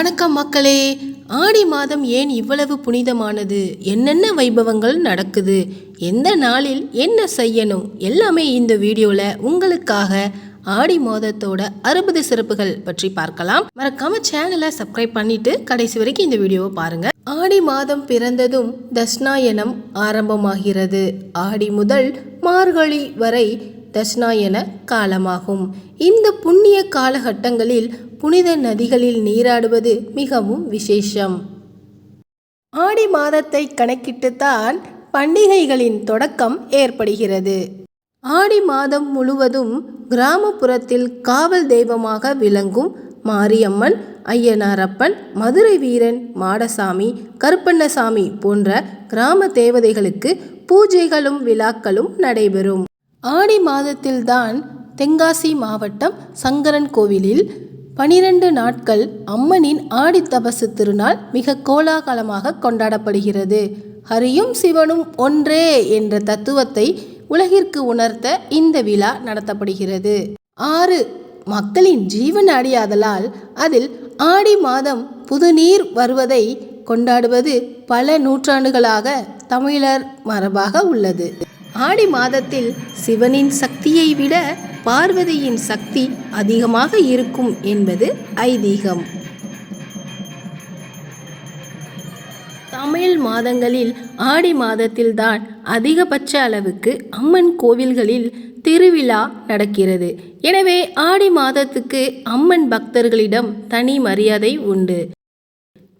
வணக்கம் மக்களே. ஆடி மாதம் ஏன் இவ்வளவு புனிதமானது? என்னென்ன வைபவங்கள் நடக்குது? எந்த நாளில் என்ன செய்யணும்? எல்லாமே இந்த வீடியோவில் உங்களுக்காக ஆடி மாதத்தோட அறுபது சிறப்புகள் பற்றி பார்க்கலாம். மறக்காம சேனலை சப்ஸ்கிரைப் பண்ணிட்டு கடைசி வரைக்கும் இந்த வீடியோவை பாருங்க. ஆடி மாதம் பிறந்ததும் தஷ்ணாயனம் ஆரம்பமாகிறது. ஆடி முதல் மார்கழி வரை தஷ்ணாயன காலமாகும். இந்த புண்ணிய காலகட்டங்களில் புனித நதிகளில் நீராடுவது மிகவும் விசேஷம். ஆடி மாதத்தை கணக்கிட்டுத்தான் பண்டிகைகளின் தொடக்கம் ஏற்படுகிறது. ஆடி மாதம் முழுவதும் கிராமப்புறத்தில் காவல் தெய்வமாக விளங்கும் மாரியம்மன் ஐயனாரப்பன் மதுரை வீரன் மாடசாமி கருப்பண்ணசாமி போன்ற கிராம தேவதைகளுக்கு பூஜைகளும் விழாக்களும் நடைபெறும். ஆடி மாதத்தில்தான் தென்காசி மாவட்டம் சங்கரன் கோவிலில் பனிரெண்டு நாட்கள் அம்மனின் ஆடி தபசு திருநாள் மிக கோலாகலமாக கொண்டாடப்படுகிறது. ஹரியும் சிவனும் ஒன்றே என்ற தத்துவத்தை உலகிற்கு உணர்த்த இந்த விழா நடத்தப்படுகிறது. ஆறு மக்களின் ஜீவன் அடியாதலால் அதில் ஆடி மாதம் புதுநீர் வருவதை கொண்டாடுவது பல நூற்றாண்டுகளாக தமிழர் மரபாக உள்ளது. ஆடி மாதத்தில் சிவனின் சக்தியை விட பார்வதியின் சக்தி அதிகமாக இருக்கும் என்பது ஐதீகம். தமிழ் மாதங்களில் ஆடி மாதத்தில்தான் அதிகபட்ச அளவுக்கு அம்மன் கோவில்களில் திருவிழா நடக்கிறது. எனவே ஆடி மாதத்துக்கு அம்மன் பக்தர்களிடம் தனி மரியாதை உண்டு.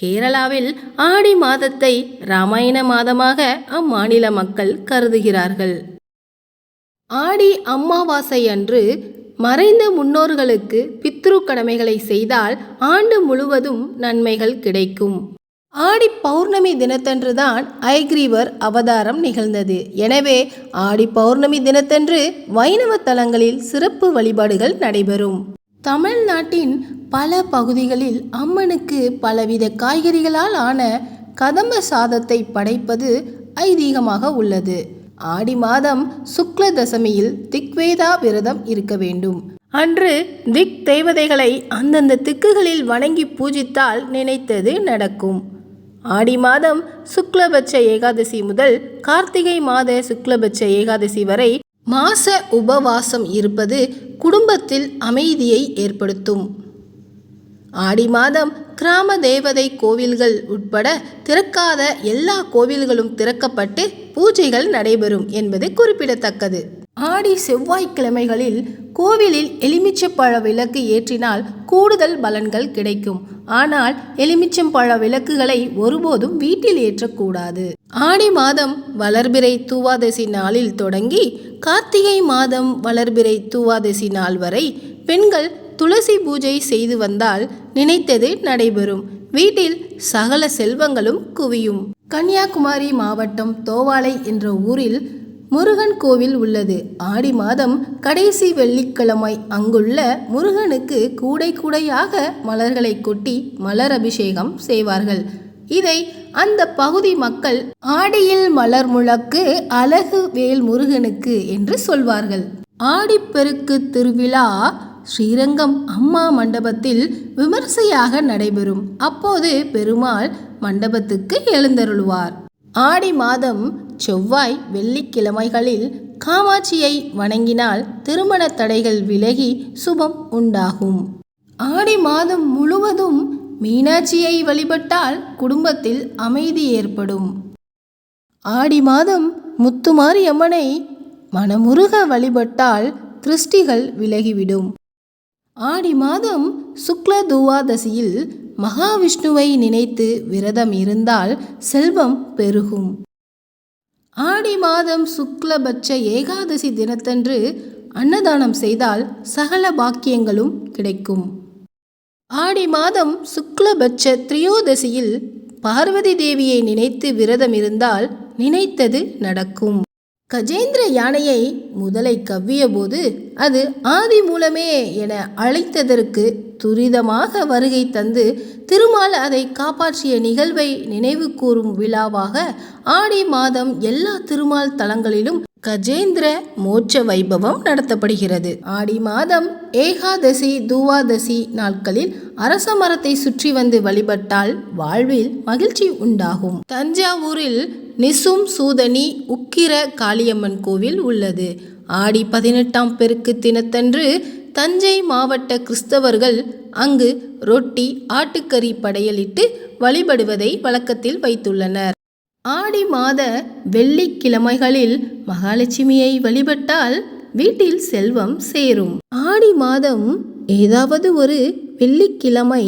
கேரளாவில் ஆடி மாதத்தை ராமாயண மாதமாக அம்மாநில மக்கள் கருதுகிறார்கள். ஆடி அமாவாசை அன்று மறைந்த முன்னோர்களுக்கு பித்ரு கடமைகளை செய்தால் ஆண்டு முழுவதும் நன்மைகள் கிடைக்கும். ஆடி பௌர்ணமி தினத்தன்றுதான் ஐக்ரீவர் அவதாரம் நிகழ்ந்தது. எனவே ஆடி பௌர்ணமி தினத்தன்று வைணவ தலங்களில் சிறப்பு வழிபாடுகள் நடைபெறும். தமிழ்நாட்டின் பல பகுதிகளில் அம்மனுக்கு பலவித காய்கறிகளால் ஆன கதம்ப சாதத்தை படைப்பது ஐதீகமாக உள்ளது. ஆடி மாதம் சுக்ல தசமியில் திக்வேதா விரதம் இருக்க வேண்டும். அன்று திக் தேவதைகளை அந்தந்த திக்குகளில் வணங்கி பூஜித்தால் நினைத்தது நடக்கும். ஆடி மாதம் சுக்லபட்ச ஏகாதசி முதல் கார்த்திகை மாத சுக்லபட்ச ஏகாதசி வரை மாச உபவாசம் இருப்பது குடும்பத்தில் அமைதியை ஏற்படுத்தும். ஆடி மாதம் கிராம தேவதை கோவில்கள் உட்பட திறக்காத எல்லா கோவில்களும் திறக்கப்பட்டு பூஜைகள் நடைபெறும் என்பது குறிப்பிடத்தக்கது. ஆடி செவ்வாய்க்கிழமைகளில் கோவிலில் எலுமிச்சம்பழ விளக்கு ஏற்றினால் கூடுதல் பலன்கள் கிடைக்கும். ஆனால் எலுமிச்சம்பழ விளக்குகளை ஒருபோதும் வீட்டில் ஏற்றக்கூடாது. ஆடி மாதம் வளர்பிறை தூவாதசி நாளில் தொடங்கி கார்த்திகை மாதம் வளர்பிறை தூவாதசி நாள் வரை பெண்கள் துளசி பூஜை செய்து வந்தால் நினைத்தது நடைபெறும். வீட்டில் சகல செல்வங்களும் குவியும். கன்னியாகுமரி மாவட்டம் தோவாளை என்ற ஊரில் முருகன் கோவில் உள்ளது. ஆடி மாதம் கடைசி வெள்ளிக்கிழமை அங்குள்ள முருகனுக்கு கூடை கூடையாக மலர்களை கொட்டி மலர் அபிஷேகம் செய்வார்கள். இதை அந்த பகுதி மக்கள் ஆடியில் மலர் முழக்கு அழகு வேல் முருகனுக்கு என்று சொல்வார்கள். ஆடிப்பெருக்கு திருவிழா ஸ்ரீரங்கம் அம்மா மண்டபத்தில் விமர்சையாக நடைபெறும். அப்போது பெருமாள் மண்டபத்துக்கு எழுந்தருளுவார். ஆடி மாதம் செவ்வாய் வெள்ளிக்கிழமைகளில் காமாட்சியை வணங்கினால் திருமண தடைகள் விலகி சுபம் உண்டாகும். ஆடி மாதம் முழுவதும் மீனாட்சியை வழிபட்டால் குடும்பத்தில் அமைதி ஏற்படும். ஆடி மாதம் முத்துமாரி அம்மனை மனமுருக வழிபட்டால் திருஷ்டிகள் விலகிவிடும். ஆடி மாதம் சுக்ல துவாதசியில் மகாவிஷ்ணுவை நினைத்து விரதம் இருந்தால் செல்வம் பெருகும். ஆடி மாதம் சுக்லபட்ச ஏகாதசி தினத்தன்று அன்னதானம் செய்தால் சகல பாக்கியங்களும் கிடைக்கும். ஆடி மாதம் சுக்லபட்ச திரியோதசியில் பார்வதி தேவியை நினைத்து விரதம் இருந்தால் நினைத்தது நடக்கும். கஜேந்திர யானையை முதலை கவ்வியபோது அது ஆதி மூலமே என அழைத்ததற்கு துரிதமாக வருகை தந்து திருமால் அதை காப்பாற்றிய நிகழ்வை நினைவு கூறும் விழாவாக ஆடி மாதம் எல்லா திருமால் தலங்களிலும் கஜேந்திர மோட்ச வைபவம் நடத்தப்படுகிறது. ஆடி மாதம் ஏகாதசி துவாதசி நாட்களில் அரச மரத்தை சுற்றி வந்து வழிபட்டால் வாழ்வில் மகிழ்ச்சி உண்டாகும். தஞ்சாவூரில் நிசும் சூதனி உக்கிர காளியம்மன் கோவில் உள்ளது. ஆடி பதினெட்டாம் பெருக்கு தினத்தன்று தஞ்சை மாவட்ட கிறிஸ்தவர்கள் அங்கு ரொட்டி ஆட்டுக்கறி படையலிட்டு வழிபடுவதை வழக்கத்தில் வைத்துள்ளனர். ஆடி மாத வெள்ளிக்கிழமைகளில் மகாலட்சுமியை வழிபட்டால் வீட்டில் செல்வம் சேரும். ஆடி மாதம் ஏதாவது ஒரு வெள்ளிக்கிழமை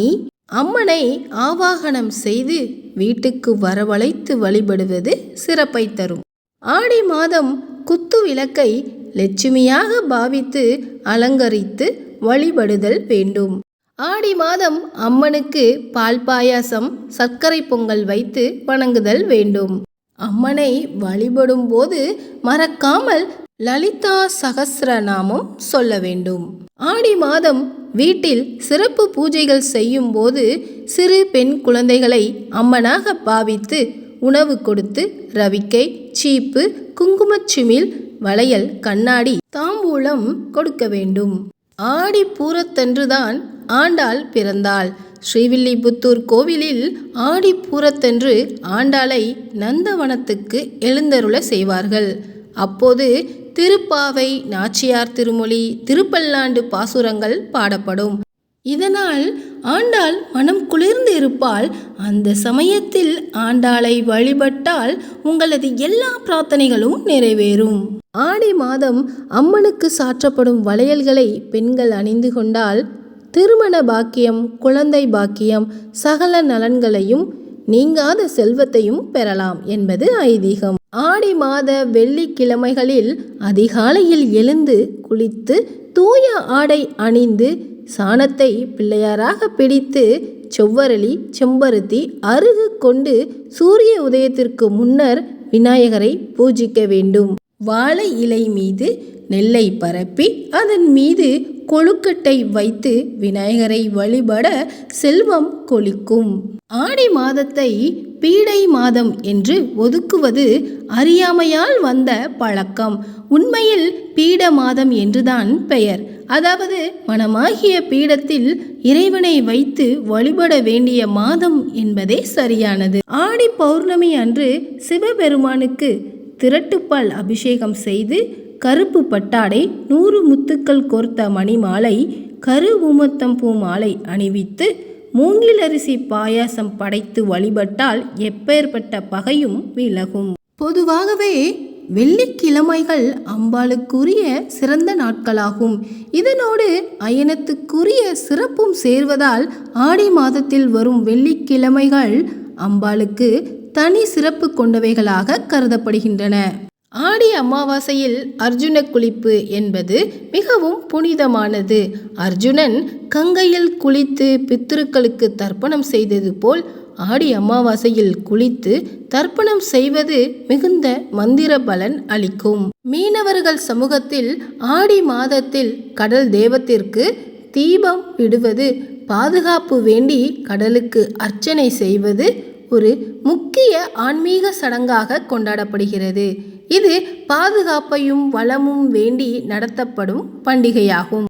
அம்மனை ஆவாகனம் செய்து வீட்டுக்கு வரவழைத்து வழிபடுவது சிறப்பை தரும். ஆடி மாதம் குத்து விளக்கை லட்சுமியாக பாவித்து அலங்கரித்து வழிபடுதல் வேண்டும். ஆடி மாதம் அம்மனுக்கு பால் பாயாசம் சர்க்கரை பொங்கல் வைத்து வணங்குதல் வேண்டும். அம்மனை வழிபடும் போது மறக்காமல் லலிதா சகசிரநாமம் சொல்ல வேண்டும். ஆடி மாதம் வீட்டில் சிறப்பு பூஜைகள் செய்யும் போது சிறு பெண் குழந்தைகளை அம்மனாக பாவித்து உணவு கொடுத்து ரவிக்கை சீப்பு குங்குமச்சிமிழ் வளையல் கண்ணாடி தாம்பூலம் கொடுக்க வேண்டும். ஆடி பூரத்தன்றுதான் ஆண்டாள் பிறந்தாள். ஸ்ரீவில்லிபுத்தூர் கோவிலில் ஆடி பூரத்தன்று ஆண்டாளை நந்தவனத்துக்கு எழுந்தருள செய்வார்கள். அப்போது திருப்பாவை நாச்சியார் திருமொழி திருப்பல்லாண்டு பாசுரங்கள் பாடப்படும். இதனால் ஆண்டாள் மனம் குளிர்ந்து இருப்பால் அந்த சமயத்தில் ஆண்டாளை வழிபட்டால் உங்களது எல்லா பிரார்த்தனைகளும் நிறைவேறும். ஆடி மாதம் அம்மனுக்கு சாற்றப்படும் வளையல்களை பெண்கள் அணிந்து கொண்டால் திருமண பாக்கியம் குழந்தை பாக்கியம் சகல நலன்களையும் நீங்காத செல்வத்தையும் பெறலாம் என்பது ஐதீகம். ஆடி மாத வெள்ளிக்கிழமைகளில் அதிகாலையில் எழுந்து குளித்து தூய ஆடை அணிந்து சாணத்தை பிள்ளையாராக பிடித்து செவ்வரளி செம்பருத்தி அருகு கொண்டு சூரிய உதயத்திற்கு முன்னர் விநாயகரை பூஜிக்க வேண்டும். வாழை இலை மீது நெல்லை பரப்பி அதன் மீது கொழுக்கட்டை வைத்து விநாயகரை வழிபட செல்வம் கொளிக்கும். ஆடி மாதத்தை பீடை மாதம் என்று ஒதுக்குவது அறியாமையால் வந்த பழக்கம். உண்மையில் பீட மாதம் என்றுதான் பெயர். அதாவது மனமாகிய பீடத்தில் இறைவனை வைத்து வழிபட வேண்டிய மாதம் என்பதே சரியானது. ஆடி பௌர்ணமி அன்று சிவபெருமானுக்கு திரட்டுப்பால் அபிஷேகம் செய்து கருப்பு பட்டாடை நூறு முத்துக்கள் கோர்த்த மணிமாலை கரு ஊமத்தம் பூ மாலை அணிவித்து மூங்கிலரிசி பாயாசம் படைத்து வழிபட்டால் எப்பேற்பட்ட பகையும் விலகும். பொதுவாகவே வெள்ளிக்கிழமைகள் அம்பாளுக்குரிய சிறந்த நாட்களாகும். இதனோடு அயனத்துக்குரிய சிறப்பும் சேர்வதால் ஆடி மாதத்தில் வரும் வெள்ளிக்கிழமைகள் அம்பாளுக்கு தனி சிறப்பு கொண்டவைகளாக கருதப்படுகின்றன. ஆடி அமாவாசையில் அர்ஜுன குளிப்பு என்பது மிகவும் புனிதமானது. அர்ஜுனன் கங்கையில் குளித்து பித்திருக்களுக்கு தர்ப்பணம் செய்தது போல் ஆடி அமாவாசையில் குளித்து தர்ப்பணம் செய்வது மிகுந்த மந்திர பலன் அளிக்கும். மீனவர்கள் சமூகத்தில் ஆடி மாதத்தில் கடல் தெய்வத்திற்கு தீபம் விடுவது பாதுகாப்பு வேண்டி கடலுக்கு அர்ச்சனை செய்வது ஒரு முக்கிய ஆன்மீக சடங்காக கொண்டாடப்படுகிறது. இது பாதுகாப்பையும் வளமும் வேண்டி நடத்தப்படும் பண்டிகையாகும்.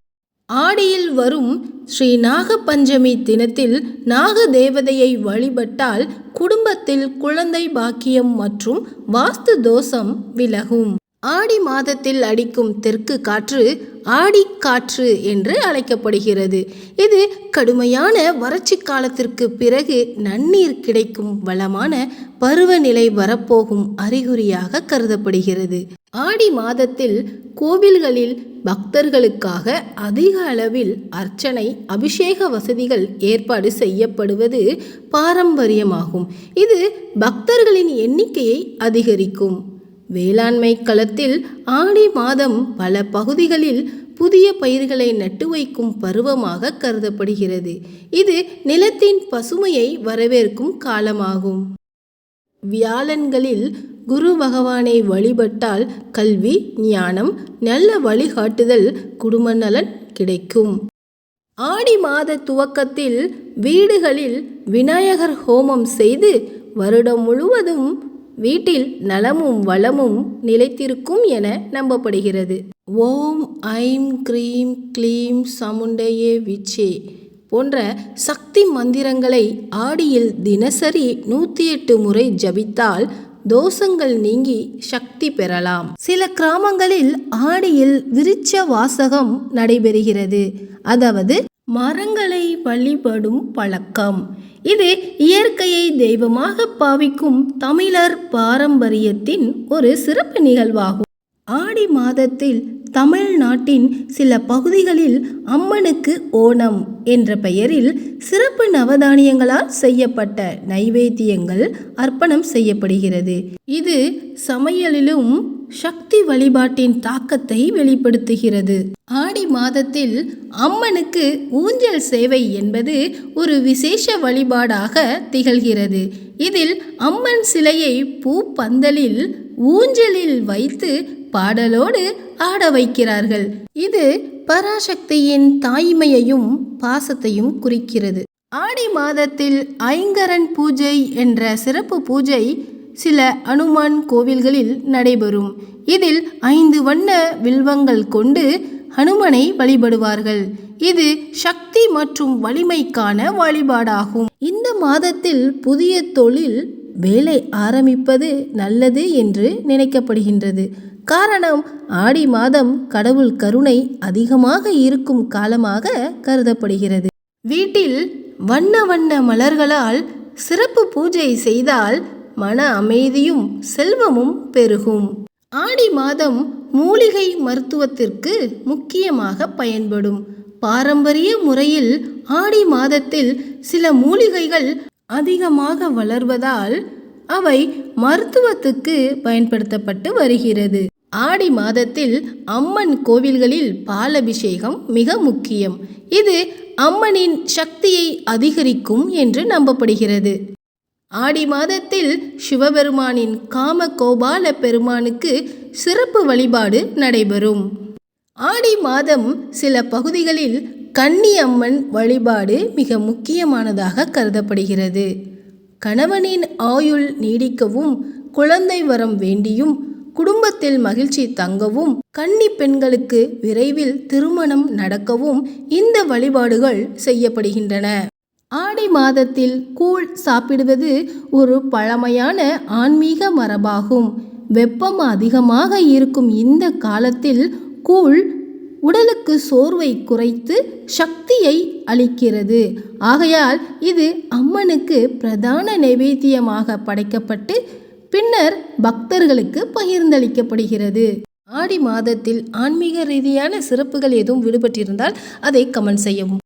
ஆடியில் வரும் ஸ்ரீ நாகபஞ்சமி தினத்தில் நாக தேவதையை வழிபட்டால் குடும்பத்தில் குழந்தை பாக்கியம் மற்றும் வாஸ்து தோஷம் விலகும். ஆடி மாதத்தில் அடிக்கும் தெற்கு காற்று ஆடி காற்று என்று அழைக்கப்படுகிறது. இது கடுமையான வறட்சி காலத்திற்கு பிறகு நன்னீர் கிடைக்கும் வளமான பருவநிலை வரப்போகும் அறிகுறியாக கருதப்படுகிறது. ஆடி மாதத்தில் கோவில்களில் பக்தர்களுக்காக அதிக அளவில் அர்ச்சனை அபிஷேக வசதிகள் ஏற்பாடு செய்யப்படுவது பாரம்பரியமாகும். இது பக்தர்களின் எண்ணிக்கையை அதிகரிக்கும். வேளாண்மை களத்தில் ஆடி மாதம் பல பகுதிகளில் புதிய பயிர்களை நட்டு வைக்கும் பருவமாக கருதப்படுகிறது. இது நிலத்தின் பசுமையை வரவேற்கும் காலமாகும். வியாழன்களில் குரு பகவானை வழிபட்டால் கல்வி ஞானம் நல்ல வழிகாட்டுதல் குடும்ப நலன் கிடைக்கும். ஆடி மாத துவக்கத்தில் வீடுகளில் விநாயகர் ஹோமம் செய்து வருடம் முழுவதும் வீட்டில் நலமும் வளமும் நிலைத்திருக்கும் என நம்பப்படுகிறது. ஓம் ஐம் க்ரீம் க்ளீம் சமுண்டையே விச்சே போன்ற சக்தி மந்திரங்களை ஆடியில் தினசரி நூற்றி எட்டு முறை ஜபித்தால் தோஷங்கள் நீங்கி சக்தி பெறலாம். சில கிராமங்களில் ஆடியில் விருட்ச வாசகம் நடைபெறுகிறது. அதாவது மரங்களை வழிபடும் பழக்கம். இது இயற்கையை தெய்வமாக பாவிக்கும் தமிழர் பாரம்பரியத்தின் ஒரு சிறப்பு நிகழ்வாகும். ஆடி மாதத்தில் தமிழ்நாட்டின் சில பகுதிகளில் அம்மனுக்கு ஓணம் என்ற பெயரில் சிறப்பு நவதானியங்களால் செய்யப்பட்ட நைவேத்தியங்கள் அர்ப்பணம் செய்யப்படுகிறது. இது சமையலிலும் சக்தி வழிபாட்டின் தாக்கத்தை வெளிப்படுத்துகிறது. ஆடி மாதத்தில் அம்மனுக்கு ஊஞ்சல் சேவை என்பது ஒரு விசேஷ வழிபாடாக திகழ்கிறது. இதில் அம்மன் சிலையை பூ பந்தலில் ஊஞ்சலில் வைத்து பாடலோடு ஆட வைக்கிறார்கள். இது பராசக்தியின் தாய்மையையும் பாசத்தையும் குறிக்கிறது. ஆடி மாதத்தில் ஐங்கரன் பூஜை என்ற சிறப்பு பூஜை சில அனுமான் கோவில்களில் நடைபெறும். இதில் ஐந்து வண்ண வில்வங்கள் கொண்டு ஹனுமனை வழிபடுவார்கள். இது சக்தி மற்றும் வலிமைக்கான வழிபாடாகும். இந்த மாதத்தில் புதிய தொழில் வேலை ஆரம்பிப்பது நல்லது என்று நினைக்கப்படுகின்றது. காரணம் ஆடி மாதம் கடவுள் கருணை அதிகமாக இருக்கும் காலமாக கருதப்படுகிறது. வீட்டில் வண்ண வண்ண மலர்களால் சிறப்பு பூஜை செய்தால் மன அமைதியும் செல்வமும் பெருகும். ஆடி மாதம் மூலிகை மருத்துவத்திற்கு முக்கியமாக பயன்படும். பாரம்பரிய முறையில் ஆடி மாதத்தில் சில மூலிகைகள் அதிகமாக வளர்வதால் அவை மருத்துவத்துக்கு பயன்படுத்தப்பட்டு வருகிறது. ஆடி மாதத்தில் அம்மன் கோவில்களில் பாலபிஷேகம் மிக முக்கியம். இது அம்மனின் சக்தியை அதிகரிக்கும் என்று நம்பப்படுகிறது. ஆடி மாதத்தில் சிவபெருமானின் காம கோபால பெருமானுக்கு சிறப்பு வழிபாடு நடைபெறும். ஆடி மாதம் சில பகுதிகளில் கன்னி அம்மன் வழிபாடு மிக முக்கியமானதாக கருதப்படுகிறது. கணவனின் ஆயுள் நீடிக்கவும் குழந்தை வரம் வேண்டியும் குடும்பத்தில் மகிழ்ச்சி தங்கவும் கன்னி பெண்களுக்கு விரைவில் திருமணம் நடக்கவும் இந்த வழிபாடுகள் செய்யப்படுகின்றன. ஆடி மாதத்தில் கூழ் சாப்பிடுவது ஒரு பழமையான ஆன்மீக மரபாகும். வெப்பம் அதிகமாக இருக்கும் இந்த காலத்தில் கூழ் உடலுக்கு சோர்வை குறைத்து சக்தியை அளிக்கிறது. ஆகையால் இது அம்மனுக்கு பிரதான நைவேத்தியமாக படைக்கப்பட்டு பின்னர் பக்தர்களுக்கு பகிர்ந்தளிக்கப்படுகிறது. ஆடி மாதத்தில் ஆன்மீக ரீதியான சிறப்புகள் எதுவும் விடுபட்டிருந்தால் அதை கமெண்ட் செய்யவும்.